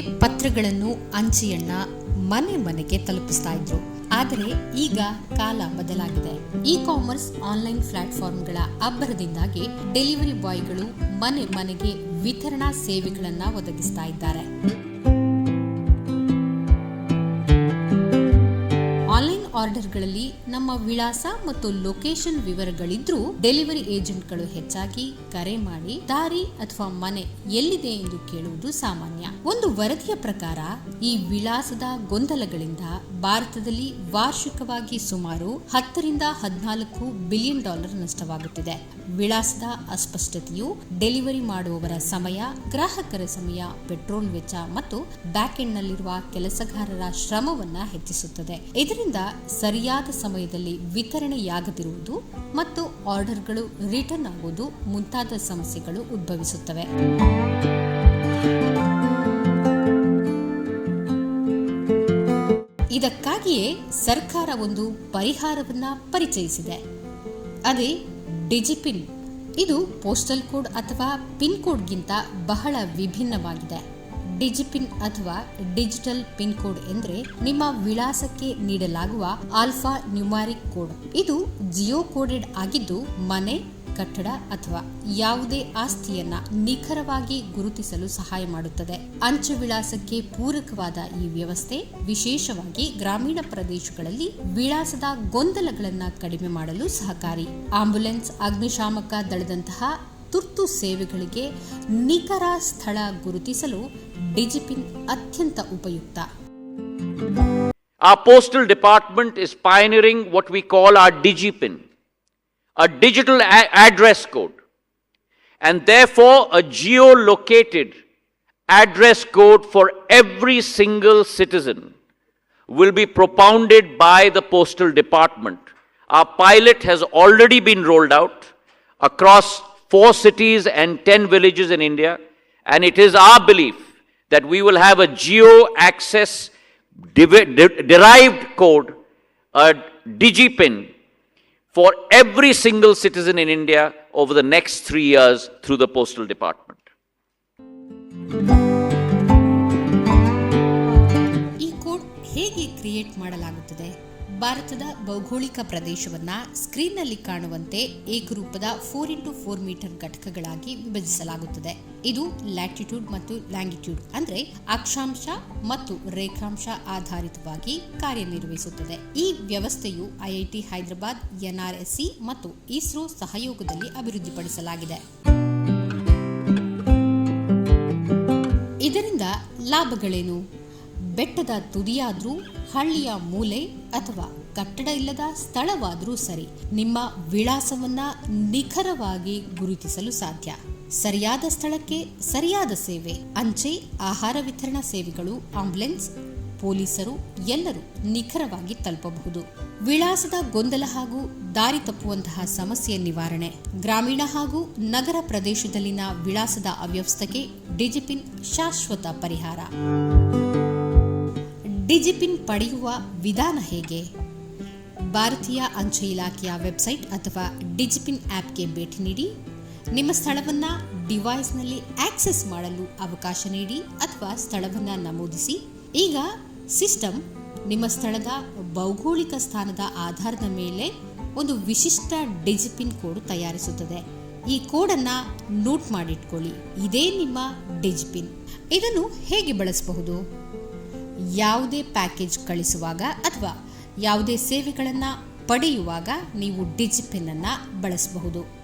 ಪತ್ರಗಳನ್ನು ಅಂಚೆಯನ್ನ ಮನೆ ಮನೆಗೆ ತಲುಪಿಸ್ತಾ ಇದ್ರು. ಆದರೆ ಈಗ ಕಾಲ ಬದಲಾಗಿದೆ. ಇ ಕಾಮರ್ಸ್ ಆನ್ಲೈನ್ ಪ್ಲಾಟ್ಫಾರ್ಮ್ಗಳ ಅಬ್ಬರದಿಂದಾಗಿ ಡೆಲಿವರಿ ಬಾಯ್ಗಳು ಮನೆ ಮನೆಗೆ ವಿತರಣಾ ಸೇವೆಗಳನ್ನು ಒದಗಿಸ್ತಾ ಇದ್ದಾರೆ. ಆರ್ಡರ್ಗಳಲ್ಲಿ ನಮ್ಮ ವಿಳಾಸ ಮತ್ತು ಲೊಕೇಶನ್ ವಿವರಗಳಿದ್ರೂ ಡೆಲಿವರಿ ಏಜೆಂಟ್ಗಳು ಹೆಚ್ಚಾಗಿ ಕರೆ ಮಾಡಿ, ದಾರಿ ಅಥವಾ ಮನೆ ಎಲ್ಲಿದೆ ಎಂದು ಕೇಳುವುದು ಸಾಮಾನ್ಯ. ಒಂದು ವರದಿಯ ಪ್ರಕಾರ, ಈ ವಿಳಾಸದ ಗೊಂದಲಗಳಿಂದ ಭಾರತದಲ್ಲಿ ವಾರ್ಷಿಕವಾಗಿ ಸುಮಾರು ಹತ್ತರಿಂದ ಹದಿನಾಲ್ಕು ಬಿಲಿಯನ್ ಡಾಲರ್ ನಷ್ಟವಾಗುತ್ತಿದೆ. ವಿಳಾಸದ ಅಸ್ಪಷ್ಟತೆಯು ಡೆಲಿವರಿ ಮಾಡುವವರ ಸಮಯ, ಗ್ರಾಹಕರ ಸಮಯ, ಪೆಟ್ರೋಲ್ ವೆಚ್ಚ ಮತ್ತು ಬ್ಯಾಕ್ ಎಂಡ್ ಕೆಲಸಗಾರರ ಶ್ರಮವನ್ನ ಹೆಚ್ಚಿಸುತ್ತದೆ. ಇದರಿಂದ ಸರಿಯಾದ ಸಮಯದಲ್ಲಿ ವಿತರಣೆಯಾಗದಿರುವುದು ಮತ್ತು ಆರ್ಡರ್ಗಳು ರಿಟರ್ನ್ ಆಗುವುದು ಮುಂತಾದ ಸಮಸ್ಯೆಗಳು ಉದ್ಭವಿಸುತ್ತವೆ. ಇದಕ್ಕಾಗಿಯೇ ಸರ್ಕಾರ ಒಂದು ಪರಿಹಾರವನ್ನ ಪರಿಚಯಿಸಿದೆ. ಅದೇ ಡಿಜಿಪಿನ್. ಇದು ಪೋಸ್ಟಲ್ ಕೋಡ್ ಅಥವಾ ಪಿನ್ ಕೋಡ್ಗಿಂತ ಬಹಳ ವಿಭಿನ್ನವಾಗಿದೆ. ಡಿಜಿಪಿನ್ ಅಥವಾ ಡಿಜಿಟಲ್ ಪಿನ್ ಕೋಡ್ ಎಂದರೆ ನಿಮ್ಮ ವಿಳಾಸಕ್ಕೆ ನೀಡಲಾಗುವ ಆಲ್ಫಾ ನ್ಯೂಮಾರಿಕ್ ಕೋಡ್. ಇದು ಜಿಯೋ ಕೋಡೆಡ್ ಆಗಿದ್ದು ಮನೆ, ಕಟ್ಟಡ ಅಥವಾ ಯಾವುದೇ ಆಸ್ತಿಯನ್ನ ನಿಖರವಾಗಿ ಗುರುತಿಸಲು ಸಹಾಯ ಮಾಡುತ್ತದೆ. ಅಂಚೆ ವಿಳಾಸಕ್ಕೆ ಪೂರಕವಾದ ಈ ವ್ಯವಸ್ಥೆ ವಿಶೇಷವಾಗಿ ಗ್ರಾಮೀಣ ಪ್ರದೇಶಗಳಲ್ಲಿ ವಿಳಾಸದ ಗೊಂದಲಗಳನ್ನು ಕಡಿಮೆ ಮಾಡಲು ಸಹಕಾರಿ. ಆಂಬ್ಯುಲೆನ್ಸ್ ಅಗ್ನಿಶಾಮಕ ದಳದಂತಹ ತುರ್ತು ಸೇವೆಗಳಿಗೆ ನಿಖರ ಸ್ಥಳ ಗುರುತಿಸಲು ಡಿಜಿಪಿನ್ ಅತ್ಯಂತ ಉಪಯುಕ್ತ Our postal department is pioneering what we call our DigiPin, a digital a- address code, and therefore a geolocated address code for every single citizen will be propounded by the postal department. Our pilot has already been rolled out across four cities and 10 villages in India, and it is our belief that we will have a geo access divi- de- derived code, a digipin, for every single citizen in India over the next three years through the postal department. ಈ code ಹೇಗೆ create ಮಾಡಲಾಗುತ್ತದೆ ಭಾರತದ ಭೌಗೋಳಿಕ ಪ್ರದೇಶವನ್ನ ಸ್ಕ್ರೀನ್ನಲ್ಲಿ ಕಾಣುವಂತೆ ಏಕರೂಪದ four into four metre ಘಟಕಗಳಾಗಿ ವಿಭಜಿಸಲಾಗುತ್ತದೆ. ಇದು ಲ್ಯಾಟಿಟ್ಯೂಡ್ ಮತ್ತು ಲ್ಯಾಂಗಿಟ್ಯೂಡ್ ಅಂದ್ರೆ ಅಕ್ಷಾಂಶ ಮತ್ತು ರೇಖಾಂಶ ಆಧಾರಿತವಾಗಿ ಕಾರ್ಯನಿರ್ವಹಿಸುತ್ತದೆ. ಈ ವ್ಯವಸ್ಥೆಯು ಐಐಟಿ ಹೈದರಾಬಾದ್ ಎನ್ಆರ್ಎಸ್ಸಿ ಮತ್ತು ಇಸ್ರೋ ಸಹಯೋಗದಲ್ಲಿ ಅಭಿವೃದ್ಧಿಪಡಿಸಲಾಗಿದೆ. ಇದರಿಂದ ಲಾಭಗಳೇನು? ಬೆಟ್ಟದ ತುದಿಯಾದ್ರೂ, ಹಳ್ಳಿಯ ಮೂಲೆ ಅಥವಾ ಕಟ್ಟಡ ಇಲ್ಲದ ಸ್ಥಳವಾದ್ರೂ ಸರಿ, ನಿಮ್ಮ ವಿಳಾಸವನ್ನ ನಿಖರವಾಗಿ ಗುರುತಿಸಲು ಸಾಧ್ಯ. ಸರಿಯಾದ ಸ್ಥಳಕ್ಕೆ ಸರಿಯಾದ ಸೇವೆ. ಅಂಚೆ ಆಹಾರ ವಿತರಣಾ ಸೇವೆಗಳು, ಆಂಬ್ಯುಲೆನ್ಸ್ ಪೊಲೀಸರು ಎಲ್ಲರೂ ನಿಖರವಾಗಿ ತಲುಪಬಹುದು. ವಿಳಾಸದ ಗೊಂದಲ ಹಾಗೂ ದಾರಿ ತಪ್ಪುವಂತಹ ಸಮಸ್ಯೆ ನಿವಾರಣೆ. ಗ್ರಾಮೀಣ ಹಾಗೂ ನಗರ ಪ್ರದೇಶದಲ್ಲಿನ ವಿಳಾಸದ ಅವ್ಯವಸ್ಥೆಗೆ ಡಿಜಿಪಿನ್ ಶಾಶ್ವತ ಪರಿಹಾರ. ಡಿಜಿಪಿನ್ ಪಡೆಯುವ ವಿಧಾನ ಹೇಗೆ? ಭಾರತೀಯ ಅಂಚೆ ಇಲಾಖೆಯ ವೆಬ್ಸೈಟ್ ಅಥವಾ ಡಿಜಿಪಿನ್ ಆ್ಯಪ್ಗೆ ಭೇಟಿ ನೀಡಿ, ನಿಮ್ಮ ಸ್ಥಳವನ್ನು ಡಿವೈಸ್ನಲ್ಲಿ ಆಕ್ಸೆಸ್ ಮಾಡಲು ಅವಕಾಶ ನೀಡಿ ಅಥವಾ ಸ್ಥಳವನ್ನು ನಮೂದಿಸಿ. ಈಗ ಸಿಸ್ಟಮ್, ನಿಮ್ಮ ಸ್ಥಳದ ಭೌಗೋಳಿಕ ಸ್ಥಾನದ ಆಧಾರದ ಮೇಲೆ ಒಂದು ವಿಶಿಷ್ಟ ಡಿಜಿಪಿನ್ ಕೋಡ್ ತಯಾರಿಸುತ್ತದೆ. ಈ ಕೋಡನ್ನು ನೋಟ್ ಮಾಡಿಟ್ಕೊಳ್ಳಿ. ಇದೇ ನಿಮ್ಮ ಡಿಜಿಪಿನ್. ಇದನ್ನು ಹೇಗೆ ಬಳಸಬಹುದು? ಯಾವುದೇ ಪ್ಯಾಕೇಜ್ ಕಳಿಸುವಾಗ ಅಥವಾ ಯಾವುದೇ ಸೇವೆಗಳನ್ನು ಪಡೆಯುವಾಗ ನೀವು ಡಿಜಿಪಿನ್ ಅನ್ನು ಬಳಸಬಹುದು.